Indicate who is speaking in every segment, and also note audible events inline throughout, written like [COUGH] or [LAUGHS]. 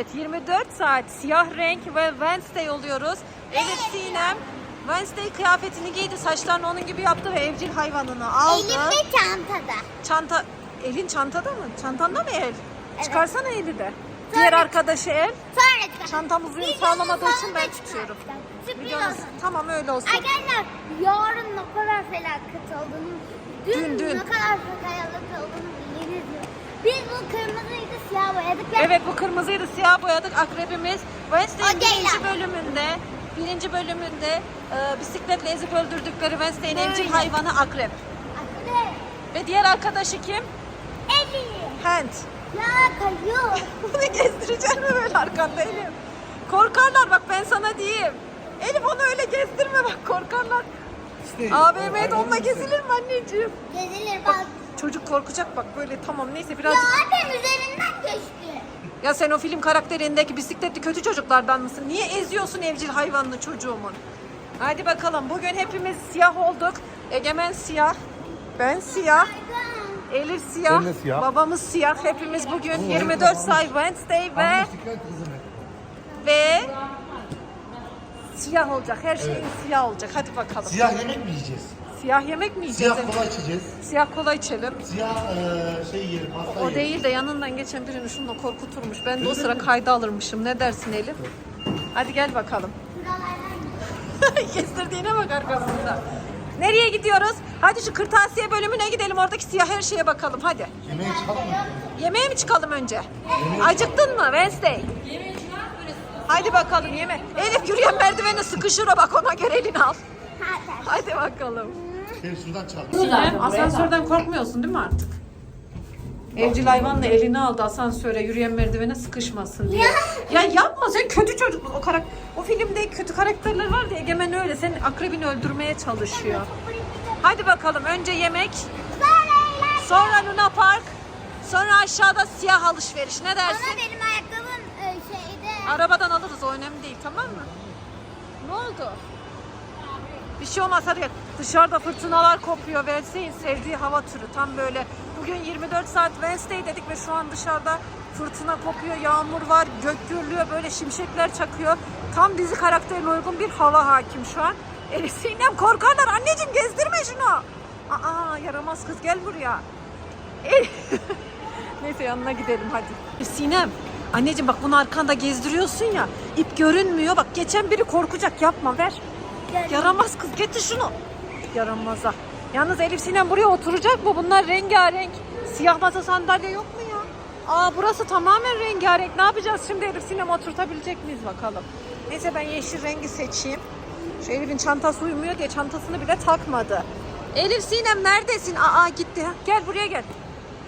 Speaker 1: Evet 24 saat siyah renk ve Wednesday oluyoruz. Elif Sinem Wednesday kıyafetini giydi. Saçlarını onun gibi yaptı ve evcil hayvanını aldı.
Speaker 2: Elimde çantada.
Speaker 1: Çanta elin çantada mı? Çantanda mı el?
Speaker 2: Evet.
Speaker 1: Çıkarsana eli de. Diğer arkadaşı el.
Speaker 2: Sonra çıkar.
Speaker 1: Çantamız uyum
Speaker 2: Videonun
Speaker 1: sağlamadığı için ben tutuyorum.
Speaker 2: Olsun.
Speaker 1: Tamam öyle olsun.
Speaker 2: Arkadaşlar yarın ne kadar felaket olduğunu, dün,
Speaker 1: Dün, dün.
Speaker 2: ne kadar felaket olduğunu. Biz bu kırmızıydı siyah boyadık ve
Speaker 1: Evet bu kırmızıydı siyah boyadık akrebimiz. Wednesday'in
Speaker 2: O değil
Speaker 1: birinci
Speaker 2: ama.
Speaker 1: bölümünde birinci bölümünde e, bisikletle ezip öldürdükleri Wednesday'in evcil hayvanı akrep.
Speaker 2: Akrep,
Speaker 1: Ve diğer arkadaşı kim?
Speaker 2: Eli,
Speaker 1: Hand.
Speaker 2: ya kayıyor. [LAUGHS]
Speaker 1: Bunu gezdireceğim mi böyle arkanda Elif? Korkarlar bak ben sana diyeyim. Elif onu öyle gezdirme bak korkarlar. AVM'de onunla gezilir mi anneciğim?
Speaker 2: Gezilir
Speaker 1: bak. Çocuk korkacak bak böyle tamam neyse
Speaker 2: Ya
Speaker 1: birazcık.
Speaker 2: annem üzerinden geçti.
Speaker 1: Ya sen o film karakterindeki bisikletli kötü çocuklardan mısın? Niye eziyorsun evcil hayvanını çocuğumun? Hadi bakalım bugün hepimiz siyah olduk. Egemen siyah, ben siyah. Elif siyah,
Speaker 3: Ben de siyah.
Speaker 1: babamız siyah. Hepimiz bugün
Speaker 3: Oo,
Speaker 1: 24
Speaker 3: evet,
Speaker 1: say Wednesday ve ve siyah olacak. Her şey siyah olacak. Hadi bakalım.
Speaker 3: Siyah yemek mi yiyeceğiz?
Speaker 1: Siyah yemek mi yiyeceğiz?
Speaker 3: Siyah kola içeceğiz.
Speaker 1: Siyah kola içelim.
Speaker 3: Siyah eee, şey yiyelim, pasta
Speaker 1: O
Speaker 3: yiyelim.
Speaker 1: değil de yanından geçen birini şununla korkuturmuş. Ben de o sıra kayda alırmışım. Ne dersin Elif? Hadi gel bakalım. Gezdirdiğine [LAUGHS] bak arkasında. Nereye gidiyoruz? Hadi şu kırtasiye bölümüne gidelim. Oradaki siyah her şeye bakalım. Hadi.
Speaker 3: Yemeğe çıkalım mı?
Speaker 1: Yemeğe mi çıkalım önce? Acıktın mı Wednesday? Hadi bakalım yeme. Elif yürüyen merdivene sıkışır o bak ona göre elini al.
Speaker 2: Hadi
Speaker 1: bakalım.
Speaker 3: Gel şuradan çıkalım.
Speaker 1: asansörden korkmuyorsun değil mi artık? Evcil hayvanla elini aldı asansöre yürüyen merdivene sıkışmasın diye. [LAUGHS] Ya yapma sen kötü çocuk. O karak o filmde kötü karakterler var ya Egemen öyle. Senin akrebini öldürmeye çalışıyor. Hadi bakalım önce yemek, sonra Luna Park, sonra aşağıda siyah alışveriş. Ne dersin?
Speaker 2: Bana benim ayakkabım e, şeyde.
Speaker 1: Arabadan alırız o önemli değil tamam mı? Ne oldu? Bir şey olmaz hadi. Dışarıda fırtınalar kopuyor. Wednesday'in sevdiği hava türü. Tam böyle bugün 24 saat Wednesday dedik ve şu an dışarıda fırtına kopuyor. Yağmur var, gök gürlüyor, böyle şimşekler çakıyor. Tam dizi karakterine uygun bir hava hakim şu an. Elif Sinem korkarlar. Anneciğim gezdirme şunu. Aa yaramaz kız gel buraya. [LAUGHS] Neyse yanına gidelim hadi. Sinem, anneciğim bak bunu arkanda gezdiriyorsun ya. ip görünmüyor. Bak geçen biri korkacak yapma ver. Yaramaz kız getir şunu. Yaramaza. Yalnız Elif Sinem buraya oturacak mı? Bunlar rengarenk. Siyah masa sandalye yok mu ya? Aa burası tamamen rengarenk. Ne yapacağız şimdi Elif Sinem oturtabilecek miyiz bakalım. Neyse ben yeşil rengi seçeyim. Şu Elif'in çantası uymuyor diye çantasını bile takmadı. Elif Sinem neredesin? Aa gitti. Gel buraya gel.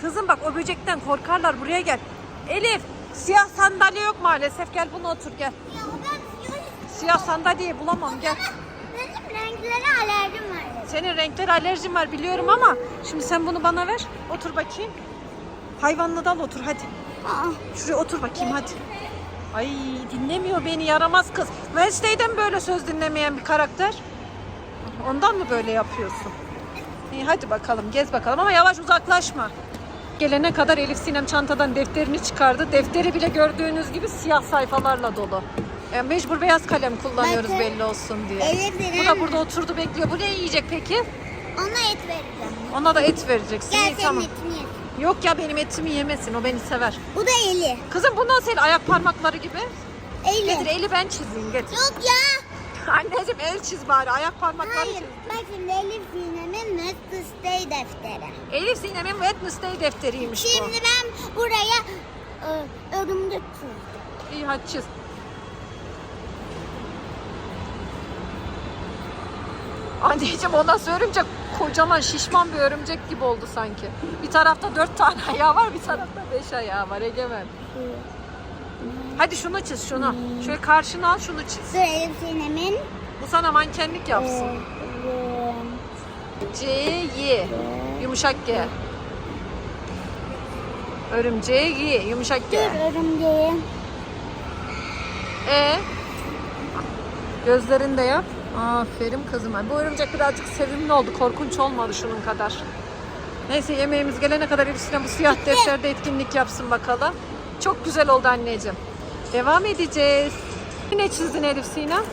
Speaker 1: Kızım bak o böcekten korkarlar buraya gel. Elif siyah sandalye yok maalesef. Gel bunu otur gel.
Speaker 2: Ya ben
Speaker 1: Siyah sandalyeyi bulamam gel.
Speaker 2: Renklere alerjim var.
Speaker 1: Senin renkler alerjin var biliyorum ama şimdi sen bunu bana ver. Otur bakayım. Hayvanlı dal otur hadi.
Speaker 2: Aa,
Speaker 1: Şuraya otur bakayım hadi. Ay dinlemiyor beni yaramaz kız. Wednesday'den böyle söz dinlemeyen bir karakter. Ondan mı böyle yapıyorsun? İyi hadi bakalım gez bakalım ama yavaş uzaklaşma. Gelene kadar Elif Sinem çantadan defterini çıkardı. Defteri bile gördüğünüz gibi siyah sayfalarla dolu. E, mecbur beyaz kalem kullanıyoruz
Speaker 2: Bakın.
Speaker 1: belli olsun diye. Bu da burada oturdu bekliyor. Bu ne yiyecek peki?
Speaker 2: ona et vereceğim.
Speaker 1: Ona da et vereceksin.
Speaker 2: Gel
Speaker 1: İyi,
Speaker 2: senin
Speaker 1: tamam.
Speaker 2: etini ye.
Speaker 1: Yok ya benim etimi yemesin. O beni sever.
Speaker 2: Bu da eli.
Speaker 1: Kızım bu nasıl el? ayak parmakları gibi?
Speaker 2: Eli.
Speaker 1: Getir eli ben çizeyim getir.
Speaker 2: Yok ya. [LAUGHS]
Speaker 1: Anneciğim el çiz bari ayak parmakları
Speaker 2: Hayır.
Speaker 1: çiz.
Speaker 2: Bak şimdi Elif Sinem'in. Stay defteri.
Speaker 1: Elif Sinem'in Wednesday defteriymiş
Speaker 2: Şimdi ben buraya e, örümcek çizdim.
Speaker 1: bu. İyi hadi çiz. Anneciğim o nasıl örümcek? Kocaman şişman bir örümcek gibi oldu sanki. Bir tarafta dört tane [LAUGHS] ayağı var bir tarafta beş ayağı var Egemen. Hadi şunu çiz şunu. Şöyle karşına al şunu çiz.
Speaker 2: Dur Elif Sinem'in
Speaker 1: Bu sana mankenlik yapsın. C, Y. Yumuşak G. Örümceği Y. Yumuşak G.
Speaker 2: dur örümceği.
Speaker 1: E. Gözlerini de yap. Aferin kızım. Bu örümcek birazcık sevimli oldu. Korkunç olmadı şunun kadar. Neyse yemeğimiz gelene kadar Elif'sine bu siyah defterde etkinlik yapsın bakalım. Çok güzel oldu anneciğim. Devam edeceğiz. Ne çizdin Elif Sinem?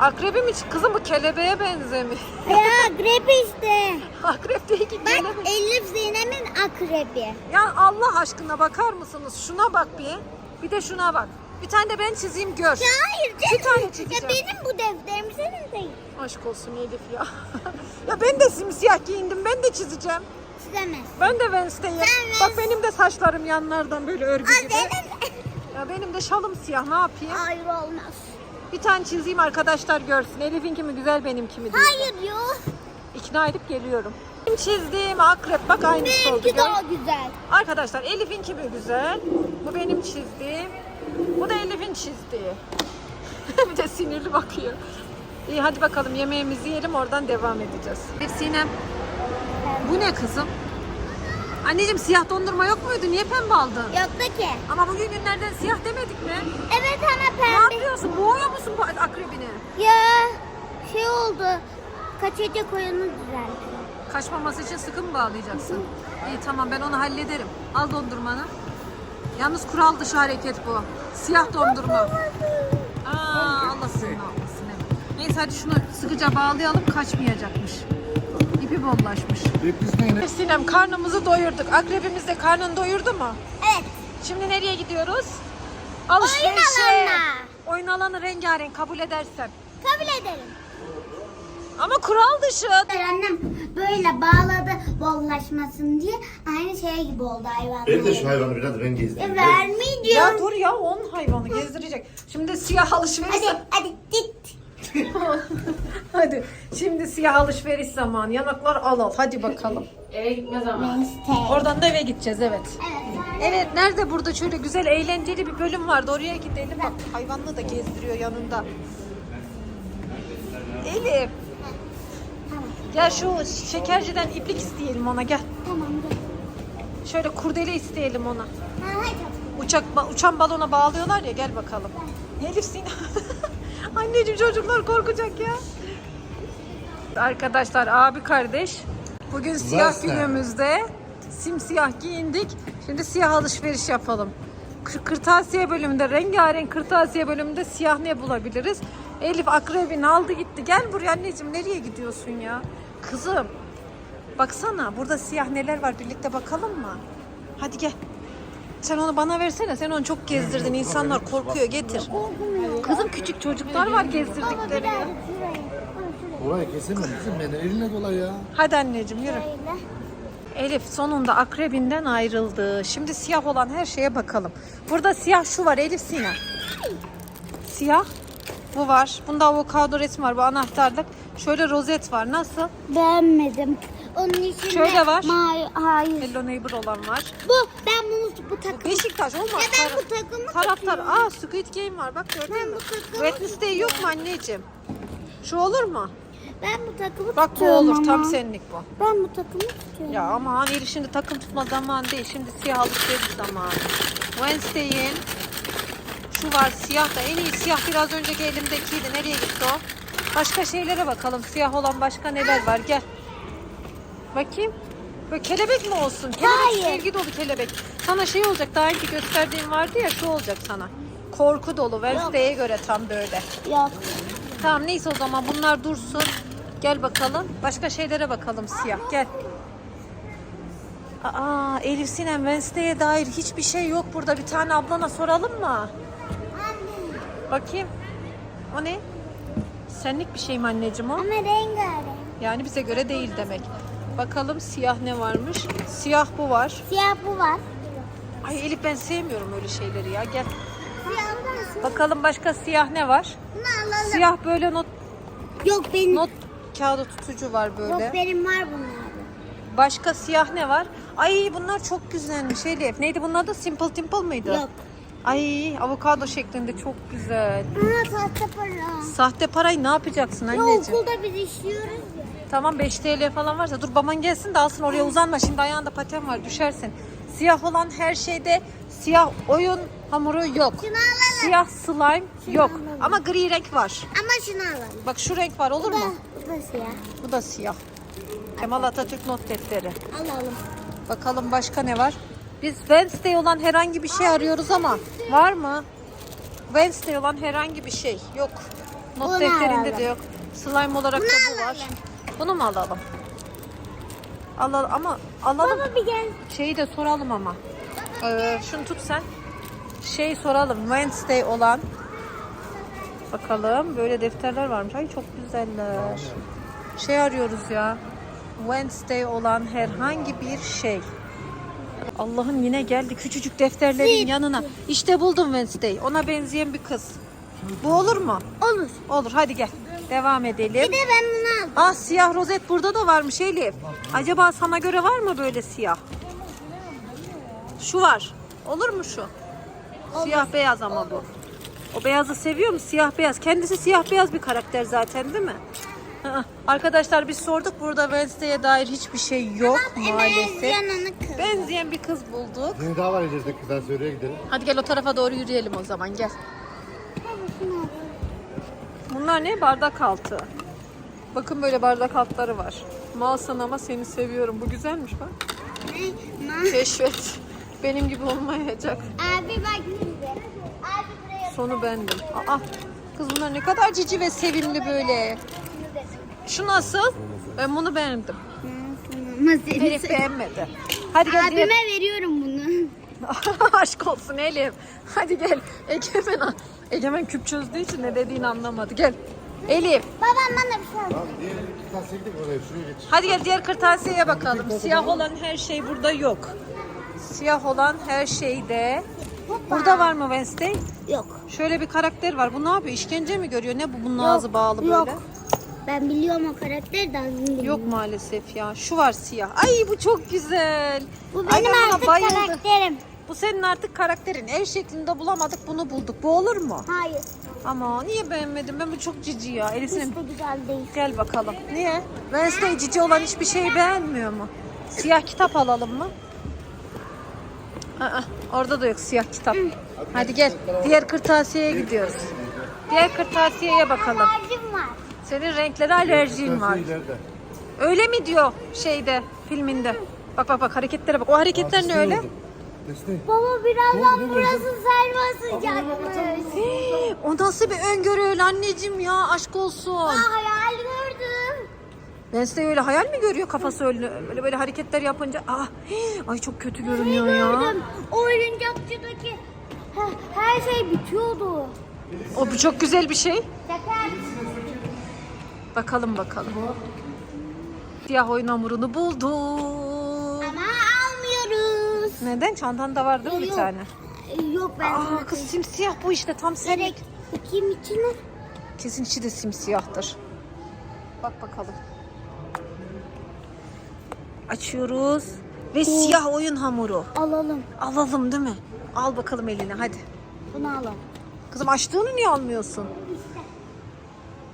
Speaker 1: Akrebi mi? Kızım bu kelebeğe benzemiş.
Speaker 2: Ya akrep işte.
Speaker 1: Akrep değil ki
Speaker 2: Bak
Speaker 1: kelebek.
Speaker 2: Elif Zeynep'in akrebi.
Speaker 1: Ya Allah aşkına bakar mısınız? Şuna bak bir. Bir de şuna bak. Bir tane de ben çizeyim gör.
Speaker 2: Ya hayır
Speaker 1: Bir
Speaker 2: canım.
Speaker 1: tane
Speaker 2: Ya
Speaker 1: çizeceğim.
Speaker 2: benim bu defterim senin değil.
Speaker 1: Aşk olsun Elif ya. [LAUGHS] ya ben de simsiyah giyindim. Ben de çizeceğim.
Speaker 2: Çizemez.
Speaker 1: Ben de Wednesday'im. Bak benim de saçlarım yanlardan böyle örgü
Speaker 2: Aa,
Speaker 1: gibi.
Speaker 2: senin...
Speaker 1: Ya benim de şalım siyah. Ne yapayım?
Speaker 2: Hayır olmaz.
Speaker 1: Bir tane çizeyim arkadaşlar görsün. Elif'inki mi güzel benimki mi diye.
Speaker 2: Hayır yok.
Speaker 1: İkna edip geliyorum. Benim çizdiğim akrep bak aynısı oldu.
Speaker 2: Benimki daha güzel.
Speaker 1: Arkadaşlar Elif'inki mi güzel? Bu benim çizdiğim. Bu da Elif'in çizdiği. [LAUGHS] bir de sinirli bakıyor. İyi hadi bakalım yemeğimizi yiyelim oradan devam edeceğiz. Sinem. Bu ne kızım? Anneciğim siyah dondurma yok muydu? Niye pembe aldın?
Speaker 2: Yoktu ki.
Speaker 1: Ama bugün günlerden siyah demedik mi?
Speaker 2: Evet ama
Speaker 1: Ne
Speaker 2: pembe.
Speaker 1: yapıyorsun? Boğuyor musun bu akrebini?
Speaker 2: Ya şey oldu. Kaçacak oyunu düzeltti.
Speaker 1: Kaçmaması için sıkı mı bağlayacaksın? İyi tamam ben onu hallederim. Al dondurmanı. Yalnız kural dışı hareket bu. Siyah dondurma. Aa Allah seni almasın. evet. Neyse hadi şunu sıkıca bağlayalım kaçmayacakmış. İpi bollaşmış.
Speaker 3: Biz ne?
Speaker 1: Sinem karnımızı doyurduk. Akrebimiz de karnını doyurdu mu?
Speaker 2: Evet.
Speaker 1: Şimdi nereye gidiyoruz? Alışverişe.
Speaker 2: Oyun alanına.
Speaker 1: Oyun alanı rengarenk kabul edersem.
Speaker 2: Kabul ederim.
Speaker 1: Ama kural dışı.
Speaker 2: Annem böyle bağladı bollaşmasın diye aynı şey gibi oldu hayvan.
Speaker 3: Ben de şu hayvanı biraz ben gezdireyim.
Speaker 2: E, vermeyeceğim.
Speaker 1: Ya dur ya on hayvanı gezdirecek. Şimdi siyah alışveriş
Speaker 2: Hadi hadi git. [LAUGHS]
Speaker 1: Hadi şimdi siyah alışveriş zamanı. Yanaklar al al. Hadi bakalım.
Speaker 2: Wednesday.
Speaker 1: Oradan da eve gideceğiz evet.
Speaker 2: Evet.
Speaker 1: Evet nerede burada şöyle güzel eğlenceli bir bölüm vardı. Oraya gidelim. Bak hayvanını da gezdiriyor yanında. Elif. Gel şu şekerciden iplik isteyelim ona gel.
Speaker 2: Tamam gel.
Speaker 1: Şöyle kurdele isteyelim ona.
Speaker 2: Ha, hadi.
Speaker 1: Uçak uçan balona bağlıyorlar ya gel bakalım. Elif Sinem. [LAUGHS] Anneciğim çocuklar korkacak ya. Arkadaşlar abi kardeş bugün siyah
Speaker 3: Varsa.
Speaker 1: günümüzde simsiyah giyindik. Şimdi siyah alışveriş yapalım. Kır- Kırtasiye bölümünde rengarenk kırtasiye bölümünde siyah ne bulabiliriz? Elif akrebini aldı gitti. Gel buraya anneciğim nereye gidiyorsun ya? Kızım baksana burada siyah neler var birlikte bakalım mı? Hadi gel. Sen onu bana versene. Sen onu çok gezdirdin. İnsanlar korkuyor. Getir. Kızım küçük çocuklar var gezdirdikleri ya.
Speaker 3: Orayı kesemem kızım ben eline kolay ya.
Speaker 1: Hadi anneciğim yürü. Elif sonunda akrebinden ayrıldı. Şimdi siyah olan her şeye bakalım. Burada siyah şu var Elif Sinem. Siyah. Bu var. Bunda avokado resmi var. Bu anahtarlık. Şöyle rozet var. Nasıl?
Speaker 2: Beğenmedim. Onun içinde
Speaker 1: Şöyle var.
Speaker 2: May hayır.
Speaker 1: Hello Neighbor olan var.
Speaker 2: Bu ben bunu bu takım.
Speaker 1: Beşiktaş olmaz.
Speaker 2: Ya ben bu takımı
Speaker 1: Taraftar.
Speaker 2: takıyorum.
Speaker 1: Aa Squid Game var. Bak gördün
Speaker 2: Ben
Speaker 1: mü?
Speaker 2: bu takımı
Speaker 1: Wednesday yok mu anneciğim? Şu olur mu?
Speaker 2: Ben bu takımı
Speaker 1: Bak bu
Speaker 2: tutuyorum
Speaker 1: olur. Tam
Speaker 2: ama.
Speaker 1: senlik bu.
Speaker 2: Ben bu takımı tutuyorum.
Speaker 1: Ya aman Elif şimdi takım tutma zamanı değil. Şimdi siyah alışveriş zamanı. Wednesday'in şu var siyah da en iyi siyah biraz önceki elimdekiydi. Nereye gitti o? Başka şeylere bakalım. Siyah olan başka neler var? Gel. Bakayım. Böyle kelebek mi olsun? Kelebek
Speaker 2: Hayır.
Speaker 1: sevgi dolu kelebek. Sana şey olacak daha önce gösterdiğim vardı ya şu olacak sana. Korku dolu. Wednesday'e göre tam böyle.
Speaker 2: Yok.
Speaker 1: Tamam neyse o zaman bunlar dursun. Gel bakalım. Başka şeylere bakalım siyah. Gel. Aa Elif Sinem Wednesday'e dair hiçbir şey yok burada. Bir tane ablana soralım mı?
Speaker 2: Anne.
Speaker 1: Bakayım. O ne? Senlik bir şey mi anneciğim o?
Speaker 2: Ama rengarenk.
Speaker 1: Yani bize göre değil demek. Bakalım siyah ne varmış? Siyah bu var.
Speaker 2: Siyah bu var.
Speaker 1: Ay Elif ben sevmiyorum öyle şeyleri ya. Gel.
Speaker 2: Siyah?
Speaker 1: Bakalım başka siyah ne var?
Speaker 2: Bunu alalım.
Speaker 1: Siyah böyle not
Speaker 2: Yok benim.
Speaker 1: not kağıdı tutucu var böyle.
Speaker 2: Yok benim var bunlar.
Speaker 1: Başka siyah ne var? Ay bunlar çok güzelmiş Elif. Neydi bunun adı? Simple Dimple mıydı?
Speaker 2: Yok.
Speaker 1: Ay avokado şeklinde çok güzel.
Speaker 2: Aa tahta para.
Speaker 1: Sahte parayı ne yapacaksın
Speaker 2: Ya
Speaker 1: anneciğim?
Speaker 2: okulda biz işliyoruz ya.
Speaker 1: Tamam 5 TL falan varsa dur baban gelsin de alsın oraya uzanma. Şimdi ayağında paten var düşersin. Siyah olan her şeyde siyah oyun hamuru yok.
Speaker 2: Şunu alalım.
Speaker 1: Siyah slime yok.
Speaker 2: alalım.
Speaker 1: Ama gri renk var.
Speaker 2: Ama şunu alalım.
Speaker 1: Bak şu renk var olur
Speaker 2: Bu da,
Speaker 1: mu?
Speaker 2: bu da siyah.
Speaker 1: Bu da siyah. Kemal Atatürk not defteri.
Speaker 2: Alalım.
Speaker 1: Bakalım başka ne var? Biz Wednesday olan herhangi bir şey arıyoruz ama var mı? Wednesday olan herhangi bir şey yok. Not
Speaker 2: Bunu
Speaker 1: defterinde
Speaker 2: alalım.
Speaker 1: de yok. Slime olarak da bu var.
Speaker 2: alalım.
Speaker 1: Bunu mu alalım? Alalım ama alalım.
Speaker 2: Baba bir gel.
Speaker 1: Şeyi de soralım ama. Ee, şunu tut sen. Şey soralım. Wednesday olan. Bakalım. Böyle defterler varmış. Ay çok güzeller. Şey arıyoruz ya. Wednesday olan herhangi bir şey. Allah'ım yine geldi küçücük defterlerin yanına. İşte buldum Wednesday. Ona benzeyen bir kız. Bu olur mu?
Speaker 2: Olur.
Speaker 1: Olur. Hadi gel. Devam edelim.
Speaker 2: Bir de ben bunu aldım.
Speaker 1: Ah siyah rozet burada da varmış Elif. Acaba sana göre var mı böyle siyah? Şu var. Olur mu şu? Siyah beyaz ama bu. O beyazı seviyor mu? Siyah beyaz. Kendisi siyah beyaz bir karakter zaten değil mi? [LAUGHS] Arkadaşlar biz sorduk burada Wednesday'e dair hiçbir şey yok maalesef.
Speaker 2: Benzeyen onu kız.
Speaker 1: Benzeyen bir kız bulduk.
Speaker 3: Yeni daha var ileride kızlar söyleye gidelim.
Speaker 1: Hadi gel o tarafa doğru yürüyelim o zaman gel. Bunlar ne? Bardak altı. Bakın böyle bardak altları var. Malsan ama seni seviyorum. Bu güzelmiş bak. Keşfet. Benim gibi olmayacak.
Speaker 2: Abi bak şimdi. Abi buraya
Speaker 1: Sonu bendim. Aa, kız bunlar ne kadar cici ve sevimli böyle. Şu nasıl? Ben bunu beğendim. Elif beğenmedi. Hadi gel diğer-
Speaker 2: Abime veriyorum bunu. [LAUGHS]
Speaker 1: Aşk olsun Elif. Hadi gel. Egemen, Egemen küp çözdüğü için ne dediğini anlamadı. Gel. Elif.
Speaker 2: Babam bana bir şey.
Speaker 3: Tamam diğer oraya şuraya geç.
Speaker 1: Hadi gel diğer kırtasiyeye bakalım. Siyah olan her şey burada yok. Siyah olan her şeyde. Burada var mı Wednesday?
Speaker 2: Yok.
Speaker 1: Şöyle bir karakter var. Bu ne yapıyor? İşkence mi görüyor? Ne bu? Bunun ağzı bağlı böyle.
Speaker 2: Yok. Ben biliyorum o karakteri de bilmiyorum.
Speaker 1: Yok maalesef ya. Şu var siyah. Ay bu çok güzel.
Speaker 2: Bu
Speaker 1: Ay,
Speaker 2: benim
Speaker 1: ben buna
Speaker 2: artık
Speaker 1: bayıldım.
Speaker 2: karakterim.
Speaker 1: Bu senin artık karakterin. El şeklinde bulamadık bunu bulduk. Bu olur mu?
Speaker 2: Hayır.
Speaker 1: Ama niye beğenmedim? Ben bu çok cici ya. Elif
Speaker 2: Hiç de güzel değil.
Speaker 1: Gel bakalım. Niye? Wednesday cici olan hiçbir şeyi beğenmiyor mu? Siyah kitap alalım mı? Aa, orada da yok siyah kitap. Hadi gel. Diğer kırtasiyeye gidiyoruz. Diğer kırtasiyeye bakalım. Senin renklere alerjin var.
Speaker 3: İleride.
Speaker 1: Öyle mi diyor şeyde filminde? Bak bak bak hareketlere bak. O hareketler ne öyle?
Speaker 3: Destek.
Speaker 2: Baba birazdan
Speaker 3: Ne oldu, ne
Speaker 2: burası
Speaker 3: oldu?
Speaker 2: selva sıcakmış.
Speaker 1: O nasıl bir öngörü öyle anneciğim ya aşk olsun.
Speaker 2: Aa, hayal gördüm.
Speaker 1: Wednesday öyle hayal mi görüyor kafası öyle böyle böyle hareketler yapınca? Ah, [GASPS] ay çok kötü görünüyor ya.
Speaker 2: Gördüm. O oyuncakçıdaki he- her şey bitiyordu.
Speaker 1: O bu çok güzel bir şey.
Speaker 2: Şaka.
Speaker 1: Bakalım bakalım. Siyah oyun hamurunu buldum.
Speaker 2: Ama almıyoruz.
Speaker 1: Neden? Çantanda var değil mi bir
Speaker 2: Yok.
Speaker 1: tane?
Speaker 2: Ee, Yok ben
Speaker 1: Aa kız simsiyah bu işte tam senlik.
Speaker 2: direkt bakayım içine.
Speaker 1: Kesin içi de simsiyahtır. Bak bakalım. Açıyoruz. Ve siyah oyun hamuru.
Speaker 2: Alalım.
Speaker 1: Alalım değil mi? Al bakalım eline hadi.
Speaker 2: Bunu alalım.
Speaker 1: Kızım açtığını niye almıyorsun?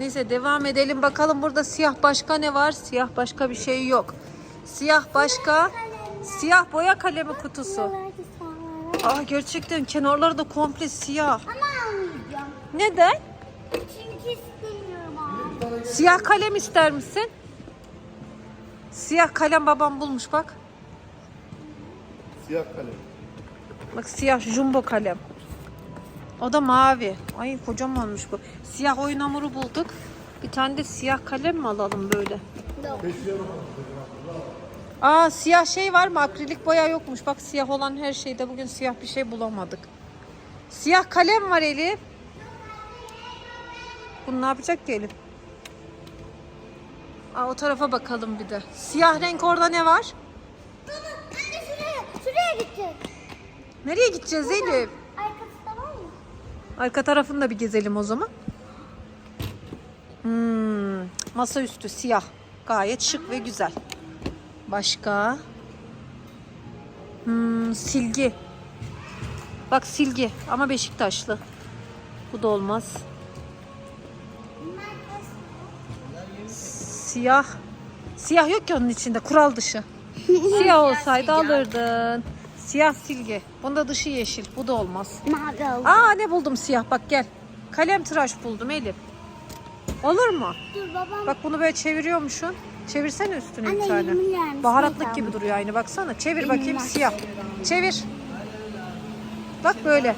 Speaker 1: Neyse devam edelim bakalım burada siyah başka ne var? Siyah başka bir şey yok. Siyah başka. Siyah boya kalemi kutusu. Aa gerçekten kenarları da komple siyah.
Speaker 2: Ama almayacağım.
Speaker 1: Neden?
Speaker 2: Çünkü istemiyorum abi.
Speaker 1: Siyah kalem ister misin? Siyah kalem babam bulmuş bak.
Speaker 3: Siyah kalem.
Speaker 1: Bak siyah jumbo kalem. O da mavi. Ay kocamanmış bu. Siyah oyun hamuru bulduk. Bir tane de siyah kalem mi alalım böyle?
Speaker 2: Yok.
Speaker 1: Aa siyah şey var mı? Akrilik boya yokmuş. Bak siyah olan her şeyde bugün siyah bir şey bulamadık. Siyah kalem var Elif. Bunu ne yapacak ki Elif? Aa, o tarafa bakalım bir de. Siyah renk orada ne var?
Speaker 2: Anne şuraya, şuraya gideceğiz.
Speaker 1: Nereye gideceğiz Elif?
Speaker 2: Arkası da var mı?
Speaker 1: Arka tarafını da bir gezelim o zaman. Hmm, masaüstü siyah. Gayet şık ve güzel. Başka? Hmm, silgi. Bak silgi ama Beşiktaşlı. Bu da olmaz. Siyah. Siyah yok ki onun içinde. Kural dışı. [LAUGHS] Siyah olsaydı alırdın. Siyah silgi. Bunda dışı yeşil. Bu da olmaz.
Speaker 2: Mavi oldu.
Speaker 1: Aa ne buldum siyah bak gel. Kalem tıraş buldum Elif. Olur mu?
Speaker 2: Dur babam.
Speaker 1: Bak bunu böyle çeviriyormuşsun. Çevirsene üstüne bir
Speaker 2: Anne,
Speaker 1: tane.
Speaker 2: yemin ederim,
Speaker 1: Baharatlık gibi duruyor aynı baksana. Çevir bakayım siyah. Çevir. Bak böyle.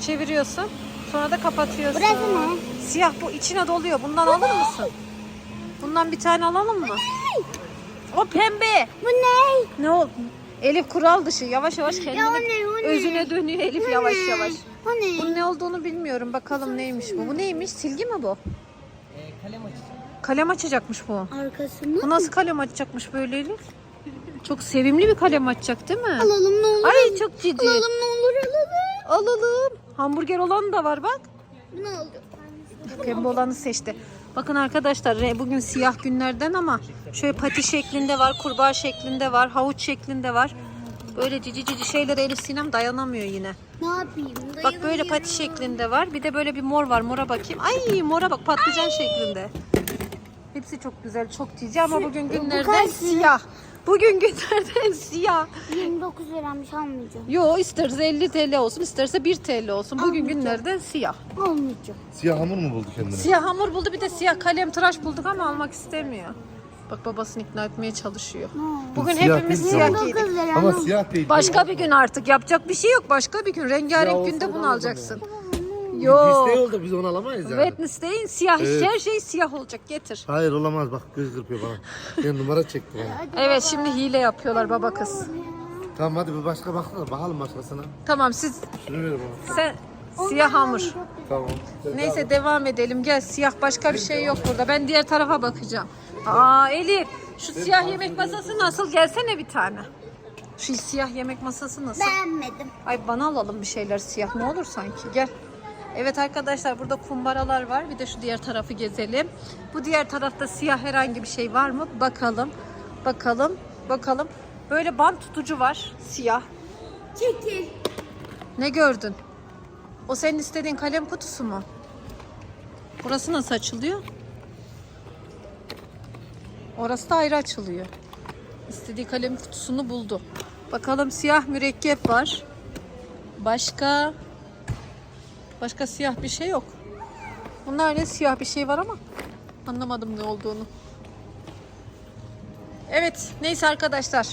Speaker 1: Çeviriyorsun. Sonra da kapatıyorsun.
Speaker 2: Burası ne?
Speaker 1: Siyah bu içine doluyor. Bundan alır mısın? Bundan bir tane alalım mı? O pembe.
Speaker 2: Bu ne?
Speaker 1: Ne oldu? Elif kural dışı. Yavaş yavaş kendini
Speaker 2: Ya o ne, o ne?
Speaker 1: özüne dönüyor Elif yavaş yavaş.
Speaker 2: Bu ne?
Speaker 1: Bunun ne olduğunu bilmiyorum. Bakalım neymiş bu. Bu neymiş? Silgi mi bu? Kalem açacakmış bu.
Speaker 2: Arkasını
Speaker 1: Bu nasıl kalem açacakmış böyle Elif? Çok sevimli bir kalem açacak değil mi?
Speaker 2: alalım ne olur.
Speaker 1: Ay çok cici.
Speaker 2: Alalım ne olur alalım.
Speaker 1: Alalım. Hamburger olan da var bak.
Speaker 2: Bu ne oldu?
Speaker 1: Pembe olanı seçti. Bakın arkadaşlar bugün siyah günlerden ama şöyle pati şeklinde var, kurbağa şeklinde var, havuç şeklinde var. Böyle cici cici şeylere Elif Sinem dayanamıyor yine.
Speaker 2: Ne yapayım?
Speaker 1: Bak böyle pati şeklinde var. Bir de böyle bir mor var. Mora bakayım. Ay mora bak patlıcan şeklinde. Hepsi çok güzel, çok cici ama bugün günlerden
Speaker 2: kaç lira?
Speaker 1: siyah. Bugün günlerden [LAUGHS] siyah.
Speaker 2: 29 liramış almayacağım.
Speaker 1: Yo isterse 50 TL olsun, isterse 1 TL olsun. Bugün günlerden siyah.
Speaker 2: Almayacağım.
Speaker 3: Siyah hamur mu buldu kendine?
Speaker 1: Siyah hamur buldu bir de siyah kalem tıraş bulduk ama almak istemiyor. Bak babasını ikna etmeye çalışıyor. Bugün
Speaker 3: Siyah
Speaker 1: hepimiz
Speaker 3: değil
Speaker 1: siyah
Speaker 3: mi?
Speaker 2: 29
Speaker 1: giydik.
Speaker 2: lira
Speaker 3: Ama siyah değil.
Speaker 1: Başka bir gün artık yapacak bir şey yok. Başka bir gün rengarenk
Speaker 3: Siyah
Speaker 1: günde
Speaker 3: olsa
Speaker 1: bunu
Speaker 3: da
Speaker 1: alacaksın. Yok.
Speaker 3: oldu biz onu alamayız yani.
Speaker 1: Wednesday'in siyah.
Speaker 3: Evet.
Speaker 1: Her şey siyah olacak. Getir.
Speaker 3: Hayır olamaz bak göz kırpıyor bana. Ya numara çekti bana. [LAUGHS]
Speaker 1: Evet şimdi hile yapıyorlar baba kız.
Speaker 3: Tamam hadi bir başka bakalım. Bakalım başkasına.
Speaker 1: Tamam siz
Speaker 3: Şunu ver bana.
Speaker 1: sen siyah hamur.
Speaker 3: Tamam.
Speaker 1: Neyse devam edelim. Gel siyah başka bir şey yok burada. Ben diğer tarafa bakacağım. Aa Elif şu siyah yemek masası nasıl? Gelsene bir tane. Şu siyah yemek masası nasıl?
Speaker 2: beğenmedim.
Speaker 1: Ay bana alalım bir şeyler siyah ne olur sanki gel. Evet arkadaşlar burada kumbaralar var. Bir de şu diğer tarafı gezelim. Bu diğer tarafta siyah herhangi bir şey var mı? Bakalım. Bakalım. Bakalım. Böyle bant tutucu var. Siyah.
Speaker 2: Çekil.
Speaker 1: Ne gördün? O senin istediğin kalem kutusu mu? Burası nasıl açılıyor? Orası da ayrı açılıyor. İstediği kalem kutusunu buldu. Bakalım siyah mürekkep var. Başka başka siyah bir şey yok. Bunlar ne siyah bir şey var ama anlamadım ne olduğunu. Evet neyse arkadaşlar.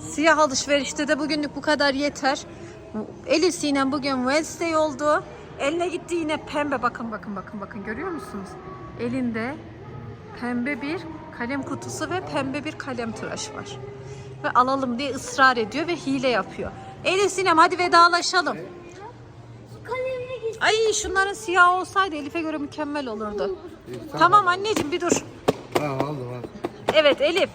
Speaker 1: Siyah alışverişte de bugünlük bu kadar yeter. Elif Sinem bugün Wednesday oldu. Eline gitti yine pembe. Bakın bakın bakın bakın görüyor musunuz? Elinde pembe bir kalem kutusu ve pembe bir kalem tıraş var. Ve alalım diye ısrar ediyor ve hile yapıyor. Elif Sinem hadi vedalaşalım. Ay şunların siyah olsaydı Elif'e göre mükemmel olurdu. Tamam anneciğim bir dur.
Speaker 3: Ha aldım aldım.
Speaker 1: Evet Elif.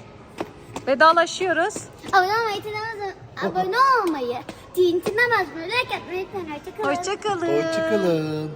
Speaker 1: Vedalaşıyoruz.
Speaker 2: Abone olmayı, kanalımıza abone [LAUGHS] olmayı, tintine basmayı, like atmayı, hoşçakalın.
Speaker 1: Hoşçakalın.
Speaker 3: Hoşçakalın.